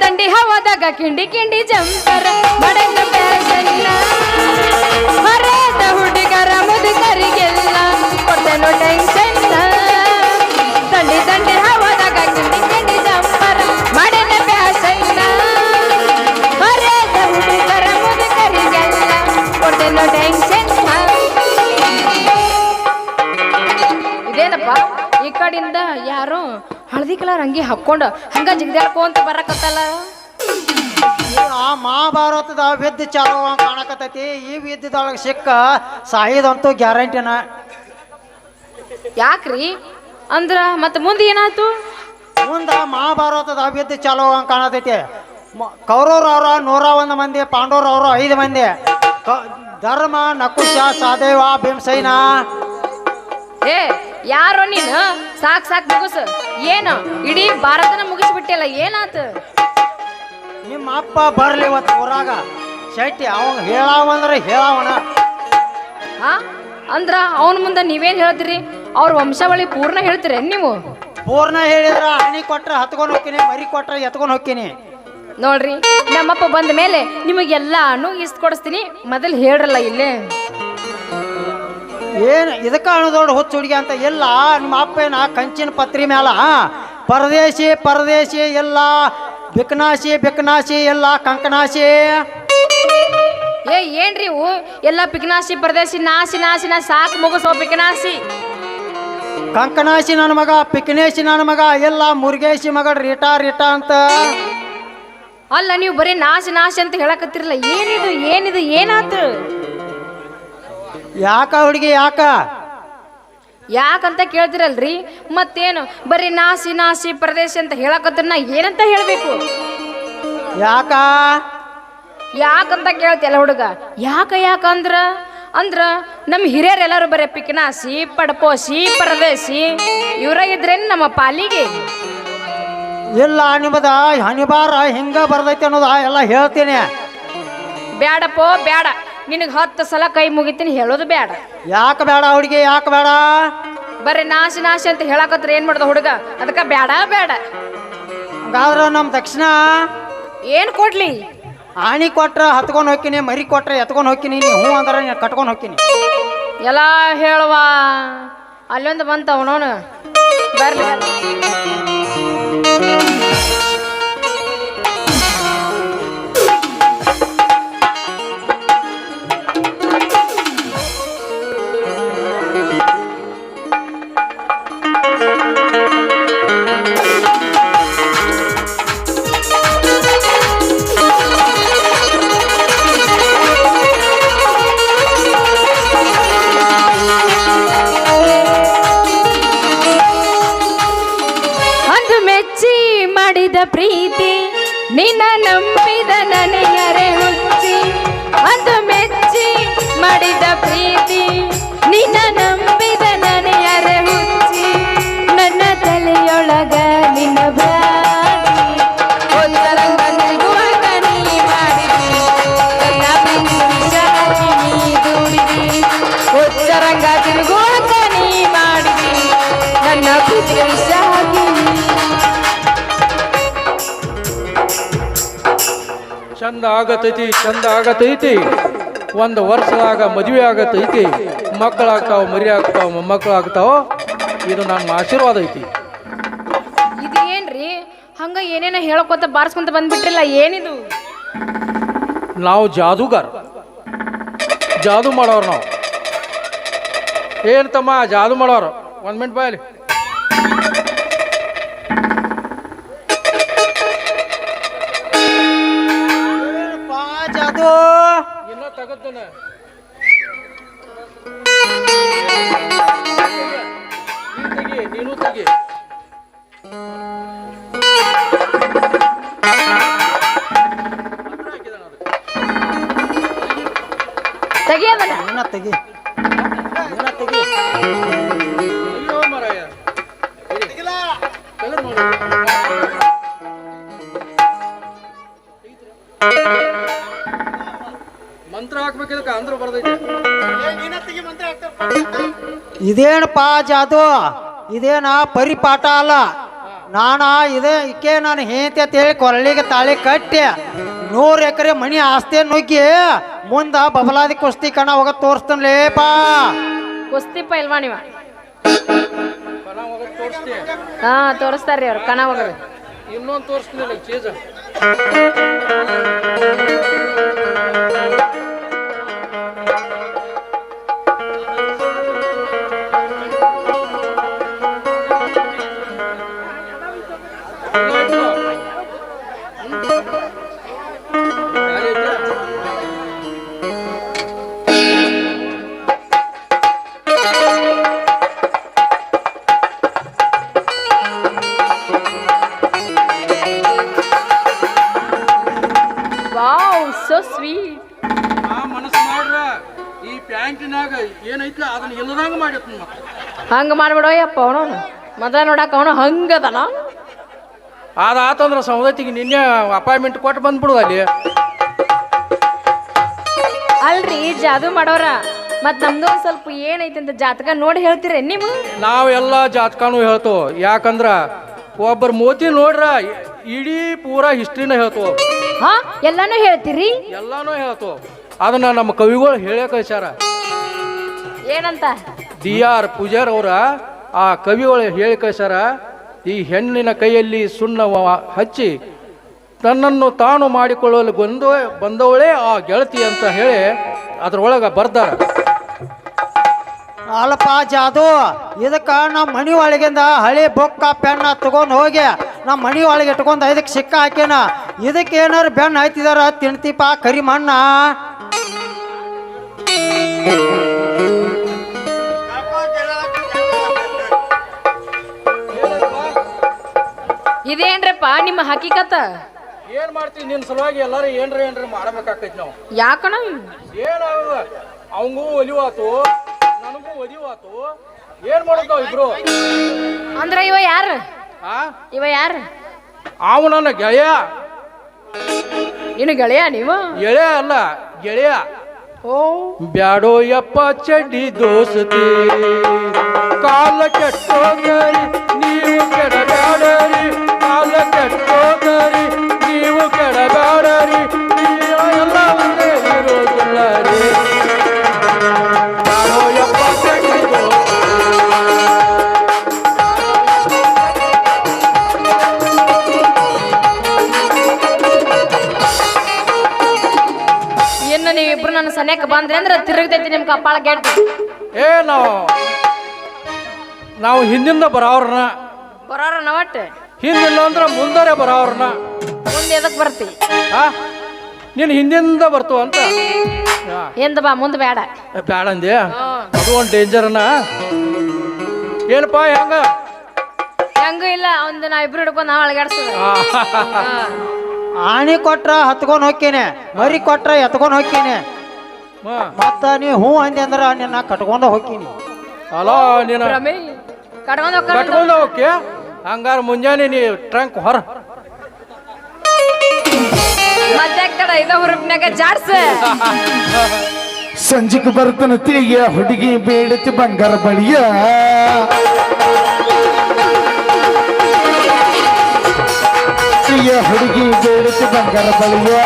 ತಂಡಿ ಹವಾದಾಗ ಕಿಂಡಿ ಕಿಂಡಿ ಜಂಪರ. ಮಡಂಗ ಪ್ಯಾಶನ್ನ ಮರೇದ ಹುಡುಗರ ಮುದುಕರಿಗೆಲ್ಲ ಕೊಡ್ತೇನೋ ಟೆನ್ಷನ್ ತಂಡಿ ತಂಡಿ ಹವಾದಾಗ ಕಿಂಡಿ ಕಿಂಡಿ ಜಂಪರ. ಮಡನ ಪ್ಯಾಶನ್ನ ಮರೇದ ಹುಡುಗರ ಮುದುಕರಿಗೆಲ್ಲ ಕೊಡ್ತೇನೋ ಟೆನ್ಷನ್ ಇದೇನಪ್ಪ? ಈ ಕಡೆಯಿಂದ ಯಾರೋ ಹಳದಿ ಕಲರ್ ಅಂಗಿ ಹಾಕೊಂಡು ಹಂಗ ಜಿಗ್ದಾಡ್ಕೊಂತ ಬರಕತ್ತಲ್ಲ. ಆ ಮಹಾಭಾರತದ ವಿದ್ಯ ಚಾಲು ಕಾಣಕತ್ತೈತಿ. ಈ ವಿದ್ಯದೊಳಗೆ ಸಿಕ್ಕ ಸಾಯಿದಂತೂ ಗ್ಯಾರಂಟಿನ ಯಾಕ್ರಿ? ಅಂದ್ರ ಮತ್ತೆ ಮುಂದೆ ಏನಾಯ್ತು? ಮುಂದ ಮಹಾಭಾರತದ ವಿದ್ಯ ಚಾಲು ಕಾಣತೈತಿ. ಕೌರವ್ರ ಕೌರವ್ರವ್ರ ನೂರ ಒಂದು ಮಂದಿ ಪಾಂಡವ್ರವ್ರು ಐದು ಮಂದಿ. ಕ- ಧರ್ಮ ನಕುಶ ಸಾದೇವ ಭೀಮಸೈನ. ಏ ಯಾರೋ ನೀನು? ಸಾಕ್ ಸಾಕ್ ಮುಗಿಸ್. ಏನು? ಇಡೀ ಭಾರತನ ಮುಗಿಸ್ಬಿಟ್ಟಿಲ್ಲ ಏನಾತ? ನಿಮ್ಮ ಅಪ್ಪ ಬರ್ಲಿ ಇವತ್ತು ಊರಾಗ. ಶೆಟ್ಟಿ ಅವ ಹೇಳಾವಂದ್ರೆ ಹೇಳಾವಣ. ಹಾ? ಅಂದ್ರ ಅವನ ಮುಂದೆ ನೀವೇನ್ ಹೇಳ್ತೀರಿ? ಅವ್ರ ವಂಶಾವಳಿ ಪೂರ್ಣ ಹೇಳ್ತೀರಿ ನೀವು? ಪೂರ್ಣ ಹೇಳಿದ್ರ ಹಣಿ ಕೊಟ್ರೆ ಹತ್ಕೊಂಡು ಹೋಗ್ತೀನಿ ಮರಿ ಕೊಟ್ರೆ ಎತ್ಕೊಂಡು ಹೋಗ್ತೀನಿ. ನೋಡ್ರಿ ನಮ್ಮಪ್ಪ ಬಂದ ಮೇಲೆ ನಿಮಗೆಲ್ಲಾನು ಇಸ್ಕೊಡಿಸ್ತೀನಿ ಮೊದಲು ಹೇಳ್ರಲ್ಲ ಇಲ್ಲೇ. ಏನು ಇದಕ್ಕೆ ಅಣದೊಡ್ಡ ಹುಚ್ಚ ಹುಡುಗಿ ಅಂತ ಎಲ್ಲ ನಿಮ್ಮ ಅಪ್ಪ ಏನ ಕಂಚಿನ ಪತ್ರಿ ಮ್ಯಾಲ ಪರದೇಶಿ ಪರದೇಶಿ ಎಲ್ಲ ಬಿಕ್ನಾಶಿ ಬಿಕ್ನಾಶಿ ಎಲ್ಲ ಕಂಕನಾಶಿ. ಏ ಏನ್ರಿ ಇವು? ಎಲ್ಲ ಪಿಕ್ನಾಶಿ ಪರದೇಶಿ ನಾಶಿ ನಾಶಿನ ನಾ ಸಾಕು ಮುಗಿಸೋ ಪಿಕ್ನಾಶಿ ಕಂಕನಾಶಿ ನನ್ನ ಮಗ ಪಿಕ್ನೇಶಿ ನನ್ನ ಮಗ ಎಲ್ಲ ಮುರುಗೇಶಿ ಮಗ ರಿಟಾ ರಿಟಾ ಅಂತ. ಅಲ್ಲ ನೀವು ಬರೀ ನಾಶಿ ನಾಶಿ ಅಂತ ಹೇಳಕತ್ತಿರಲ್ಲ ಏನಿದು ಏನಿದು ಏನಾತು? ಯಾಕ ಹುಡುಗಿ ಯಾಕ? ಯಾಕಂತ ಕೇಳ್ತಿರಲ್ರಿ? ಮತ್ತೇನು? ಬರೀ ನಾಸಿ ನಾಸಿ ಪ್ರದೇಶ ಅಂತ ಹೇಳಕತ್ರ ನಾ ಏನಂತ ಹೇಳ್ಬೇಕು? ಯಾಕ? ಯಾಕಂತ ಕೇಳ್ತಿಯಲ್ಲ ಹುಡುಗ? ಯಾಕ ಯಾಕ ಅಂದ್ರ? ಅಂದ್ರ ನಮ್ಮ ಹಿರಿಯರೆಲ್ಲರೂ ಬರೀ ಪಿಕ್ನಾಸಿ ಪಡಪೋಸಿ ಪರದೇಶಿ ಇವರ ಇದ್ರೇನು ನಮ್ಮ ಪಾಲಿಗೆ? ಇಲ್ಲ ನಿಮ್ಮದ ಅನಿಬಾರ ಹಿಂಗ ಬರ್ದೈತಿ ಅನ್ನೋದ ಎಲ್ಲ ಹೇಳ್ತೀನಿ. ಬ್ಯಾಡಪ್ಪೋ ಬ್ಯಾಡ. ನಿನಗೆ ಹತ್ತು ಸಲ ಕೈ ಮುಗಿತೀನಿ ಹೇಳೋದು ಬೇಡ. ಯಾಕೆ ಬೇಡ ಹುಡುಗಿ ಯಾಕೆ ಬೇಡ? ಬರ್ರಿ ನಾಶ ನಾಶ ಅಂತ ಹೇಳಕತ್ರ ಏನ್ ಮಾಡ್ದ ಹುಡುಗ? ಅದಕ್ಕ ಬೇಡ ಬೇಡ. ಹಂಗಾದ್ರ ನಮ್ಮ ದಕ್ಷಿಣ? ಏನ್ ಕೊಡ್ಲಿ? ಆಣಿ ಕೊಟ್ರ ಹತ್ಕೊಂಡು ಹೋಗ್ತೀನಿ ಮರಿ ಕೊಟ್ರೆ ಎತ್ಕೊಂಡು ಹೋಗ್ತೀನಿ ನೀ ಹ್ಞೂ ಅಂದ್ರೆ ನೀ ಕಟ್ಕೊಂಡು ಹೋಗ್ತೀನಿ. ಎಲ್ಲ ಹೇಳುವ. ಅಲ್ಲೊಂದು ಬಂತ ಅವನೋನು ಬರ್ಲಿ. ಮಾಡಿದ ಪ್ರೀತಿ ನಿನ್ನ ಚಂದ ಆಗತೈತಿ ಚಂದ ಆಗತೈತಿ ಒಂದು ವರ್ಷದಾಗ ಮದುವೆ ಆಗತೈತಿ. ಮಕ್ಕಳಾಗ್ತಾವ ಮರಿ ಆಗ್ತಾವ ಮೊಮ್ಮಕ್ಕಳಾಗ್ತಾವ. ಇದು ನನ್ನ ಆಶೀರ್ವಾದ ಐತಿ. ಇದು ಏನ್ರಿ ಹಂಗ ಏನೇನೋ ಹೇಳ್ಕೊತ ಬಾರಿಸ್ಕೊಂತ ಬಂದ್ಬಿಟ್ರಿಲ್ಲ ಏನಿದು? ನಾವು ಜಾದೂಗಾರ. ಜಾದು ಮಾಡೋರು ನಾವು. ಏನು ತಮ್ಮ ಜಾದು ಮಾಡೋರು? ಒಂದು ಮಿನಿಟ್ ಬಾಯಲಿ ಮಂತ್ರ ಹಾಕ್ಬೇಕಿದಕ್ಕೆ ಅಂದ್ರ ಬರ್ದೈತೆ. ಪಾ ಜಾದು? ಇದೇನ ಪರಿಪಾಠ ಅಲ್ಲ? ನಾನ ಇದೇ ಇಕ್ಕೆ ನಾನು ಹೇಂತಿ ಅಂತ ಹೇಳಿ ಕೊರಳಿಗೆ ತಾಳಿ ಕಟ್ಟಿ ನೂರು ಎಕರೆ ಮನಿ ಆಸ್ತಿ ನುಗ್ಗಿ ಮುಂದ ಬಬಲಾದಿ ಕುಸ್ತಿ ಕಣ ಹೋಗ ತೋರಿಸ್ತೇನ್ಲೇಪಾ ಕುಸ್ತಿ ಪೈಲ್ವಾ ನೀವ? ಹಾ ತೋರಿಸ್ತಾರ್ರಿ ಅವ್ರು ಕಣ ಹೋಗೋದು. ಇನ್ನೊಂದು ತೋರಿಸ್ತೀನಿ ಚೀಸ. Thank you. ಸೋ ಸ್ವೀಟ್ ಆ ಮನಸ್ಸು ಮಾಡ್ರ ಈ ಪ್ಯಾಂಟಿನಾಗ ಏನೈತ್ಲ ಅದನ್ನ ಇಲ್ಲದಂಗ ಮಾಡಿತ್ ಮತ್ತೆ ಹಂಗ ಮಾಡ್ಬಿಡೋಯಪ್ಪ ಅವನು. ಮದ ನೋಡಕ್ ಅವನು ಹಂಗದನ ಅದಾತಂದ್ರ ಸೌದತ್ತಿಗೆ ನಿನ್ನೆ ಅಪಾಯಿಂಟ್ಮೆಂಟ್ ಕೊಟ್ಟು ಬಂದ್ಬಿಡು ಅಲ್ಲಿ. ಅಲ್ರಿ ಜಾದು ಮಾಡೋರ. ಮತ್ ನಮ್ದು ಒಂದ್ ಸ್ವಲ್ಪ ಏನೈತಿ ಅಂತ ಜಾತಕ ನೋಡಿ ಹೇಳ್ತೀರ ನೀವು? ನಾವೆಲ್ಲ ಜಾತಕನೂ ಹೇಳ್ತೋ. ಯಾಕಂದ್ರ ಒಬ್ಬರ ಮೋತಿ ನೋಡ್ರ ಇಡೀ ಪೂರಾ ಹಿಸ್ಟ್ರಿನ ಹೇಳ್ತೋ. ಹಾ? ಎಲ್ಲಾನು ಹೇಳ್ತೀರಿ? ಎಲ್ಲಾನು ಹೇಳ್ತು. ಅದನ್ನ ನಮ್ಮ ಕವಿಗಳು ಹೇಳೇ ಕಳ್ಸ್ಯಾರ ಏನಂತ? ಡಿ ಆರ್ ಪೂಜಾರ್ ಅವರ ಆ ಕವಿಗಳು ಹೇಳಿ ಕಳ್ಸ್ಯಾರ ಈ ಹೆಣ್ಣಿನ ಕೈಯಲ್ಲಿ ಸುಣ್ಣ ವ- ಹಚ್ಚಿ ತನ್ನನ್ನು ತಾನು ಮಾಡಿಕೊಳ್ಳಲು ಬಂದು ಬಂದವಳೇ ಆ ಗೆಳತಿ ಅಂತ ಹೇಳಿ ಅದ್ರೊಳಗೆ ಬರ್ದಾರ. ಅಲ್ಪ ಜಾದು ಇದಕ್ಕ ನಮ್ಮ ಮನಿ ಒಳಗಿಂದ ಹಳಿ ಬೊಕ್ಕ ಪೆನ್ನ ತಗೊಂಡು ಹೋಗಿ ನಮ್ಮ ಮನಿ ಒಳಗೆ ಇಟ್ಕೊಂಡ್ ಇದಕ್ಕೆ ಸಿಕ್ಕ ಹಾಕ್ಯಾನ. ಇದಕ್ಕೆ ಏನಾರು ಬೆಣ್ಣ ಹಾಯ್ತಿದಾರ? ತಿಂತೀಪ ಕರಿ ಮಣ್ಣ. ಇದೇನ್ರಪ್ಪ ನಿಮ್ಮ ಹಕೀಕತ? ಏನ್ ಮಾಡ್ತೀವಿ ನಿನ್ನ ಸಲುವಾಗಿ ಎಲ್ಲಾರು ಏನ್ರ ಏನ್ರ ಮಾಡಬೇಕಾಕೈತಿ ನಾವು? ಯಾಕಣ? ಏನಾಗ ಅವಂಗೂ ಒಲಿವಾತು ನನಗೂ ಒಲಿವಾತು. ಏನ್ ಮಾಡೋದು ಇಬ್ರು? ಅಂದ್ರ ಇವ ಯಾರು? ಇವ ಯಾರು? ಅವ ನನ್ನ ಗೆಳೆಯ. ನೀನು ಗೆಳೆಯ ನೀವು? ಗೆಳೆಯ ಅಲ್ಲ ಗೆಳೆಯ. ಓ. ಬ್ಯಾಡೋ ಯಪ್ಪ ಚಡ್ಡಿ ದೋಸ್ತಿ. ಕಾಲ ಕೆಟ್ಟೋಗರಿ ನೀವು ಕೆಡಬ್ಯಾಡರಿ ಬಂದ್ರಿ ಅಂದ್ರೆ ತಿರುಗ್ತೈತಿ ನಿಮ್ ಕಪ್ಪಾಳ ಗೆಡ್ತಿ ಏ ನಾವು ನಾವು ಹಿಂದಿಂದ ಬರೋರ್ನ ಬರೋರ ನವಟ್ ಹಿಂದಿಲ್ಲ ಅಂದ್ರೆ ಮುಂದರೆ ಬರೋರ್ನ ಮುಂದೆ ಎದಕ್ ಬರ್ತಿ? ಆ? ನೀನು ಹಿಂದಿಂದ ಬರ್ತು ಅಂತ. ಆ, ಎಂದ ಬಾ ಮುಂದೆ ಬೇಡ ಬೇಡ ಬ್ಯಾಡ ಅಂದೆ ಅದು ಒಂದು ಡೇಂಜರ್ನ ಏನಪ್ಪ ಹೆಂಗ? ಹೆಂಗೂ ಇಲ್ಲ ಒಂದು ಇಬ್ರು ಹಿಡ್ಕೊಂಡು ನಾವು ಅಳಗಾಡ್ಸ್ತದ ಆ, ಆಣಿ ಕೊಟ್ರ ಹತ್ಕೊಂಡ್ ಹೋಕ್ಕೇನೆ ಮರಿ ಕೊಟ್ರ ಎತ್ಕೊಂಡ್ ಮ, ಮತ್ತ ನೀ ಹೂ ಅಂದೆ ಅಂದ್ರ ನಿನ್ನ ಕಟ್ಕೊಂಡ ಹೋಗ್ತೀನಿ ಅಲೋ ನೀನು ಕಟ್ಕೊಂಡ ಕಟ್ಕೊಂಡು ಹೋಗ್ಕೆ ಹಂಗಾರ ಮುಂಜಾನೆ ನೀ ಟ್ರಂಕ್ ಹೊರ. ಮತ್ತೆ ಕಡ ಇದ ಹುರುಪ್ನಾಗ ಜಾಡ್ಸ ಸಂಜಿಗೆ ಬರ್ತನ ತಿಳಿಯ ಹುಡುಗಿ ಬೇಡತಿ ಬಂಗಾರ ಬಳಿಯ. ತಿಳಿಯ ಹುಡುಗಿ ಬೇಡತಿ ಬಂಗಾರ ಬಳಿಯ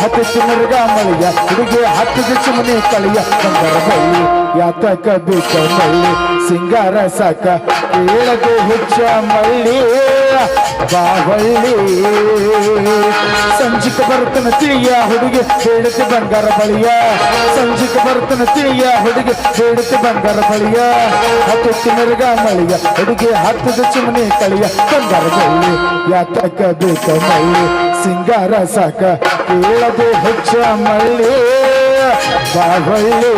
ಹತ್ತು ಮಿರ್ಗ ಮಳಿಯ ಹುಡುಗಿ ಹತ್ತು ಸುಮ್ಮನೆ ಕಳಿಯ ಬಂಗಾರ ಬಳಿ ಯಾತಕ ಬೇಕ ಮಳ್ಳಿ ಸಿಂಗಾರ ಸಾಕ, ಕೇಳದೆ ಹುಚ್ಚ ಮಳ್ಳಿ. ಬಾವಳ್ಳಿ ಸಂಜಿಕ ಬರ್ತನ ತಿಳಿಯ ಹುಡುಗಿ ಹೇಳುತ್ತೆ ಬಂಗಾರ ಬಳಿಯ. ಸಂಜಿಕ ಬರ್ತನ ತಿಳಿಯ ಹುಡುಗಿ ಹೇಳುತ್ತೆ ಬಂಗಾರ ಬಳಿಯ. ಹತ್ತು ಮೆರಗ ಮಳಿಯ, ಹುಡುಗಿ ಹತ್ತದ ಚುಮನೆ ಕಳಿಯ. ಬಂಗಾರ ಬಳ್ಳಿ ಯಾತಕ ಬೇಕ ಮಳ್ಳಿ ಸಿಂಗಾರ ಸಾಕ, ಕೇಳದೆ ಹೆಚ್ಚ ಮಳ್ಳಿ. ಬಾವಳ್ಳಿ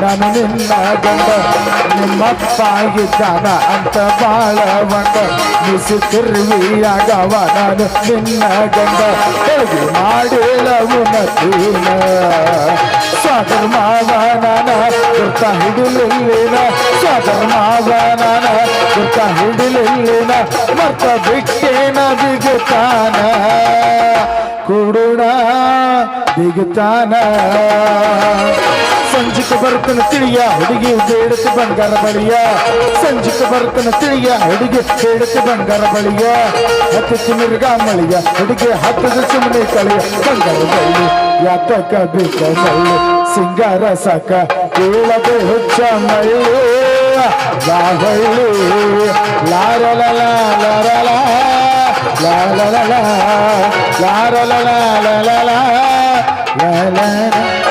ನಾನು ನಿನ್ನ ಗಂಡ ನಿಮ್ಮಪ್ಪ ಇದ್ದಾನ ಅಂತ ಬಾಳ ಬಂಡ ಬಿಸಿ ತಿರುವಿಯಾಗವ ನಾನು ನಿನ್ನ ಗಂಡ ಹೇಗೆ ಮಾಡಿಲವುನ ತೀನ ಸ್ವಾದರ ಮಾವ ನಾನ ಗುರ್ತ ಹಿಡಿಲಿಲ್ಲಿನ. ಸ್ವಾದರ ಮಾವ ನಾನ ಗುರ್ತ ಹಿಡಿಲಿಲ್ಲಿನ. ಮರ್ತ ಬಿಟ್ಟೇನ ಬಿಗುತ್ತಾನ ಬಿಗುತ್ತಾನ ಸಂಜಿಕ ಬರ್ತನ ತಿಳಿಯ ಹುಡುಗಿ ಬೇಡತಿ ಬಂಗಾರ ಬಳಿಯ ಸಂಜಿಕ ಬರ್ತನ ತಿಳಿಯ ಹುಡುಗಿ ಬೇಡತಿ ಬಂಗಾರ ಬಳಿಯ ಹತ್ತು ಮಿರ್ಗ ಮಳಿಯ ಹುಡುಗಿ ಹತ್ತದ ಸುಮ್ಮನೆ ಕಳಿಯ ಬಂಗಾರ ಬಳಿ ಯಾತಕ ಬೇಕ ಮಳ್ಳಿ ಸಿಂಗಾರ ಸಾಕ ಕೇಳದೆ ಹುಚ್ಚ ಮಳ್ಳಿ ಬಾಹಳ್ಳಿ ಲಾರಲ ಲಾರಲ ಲಾರಲ la la la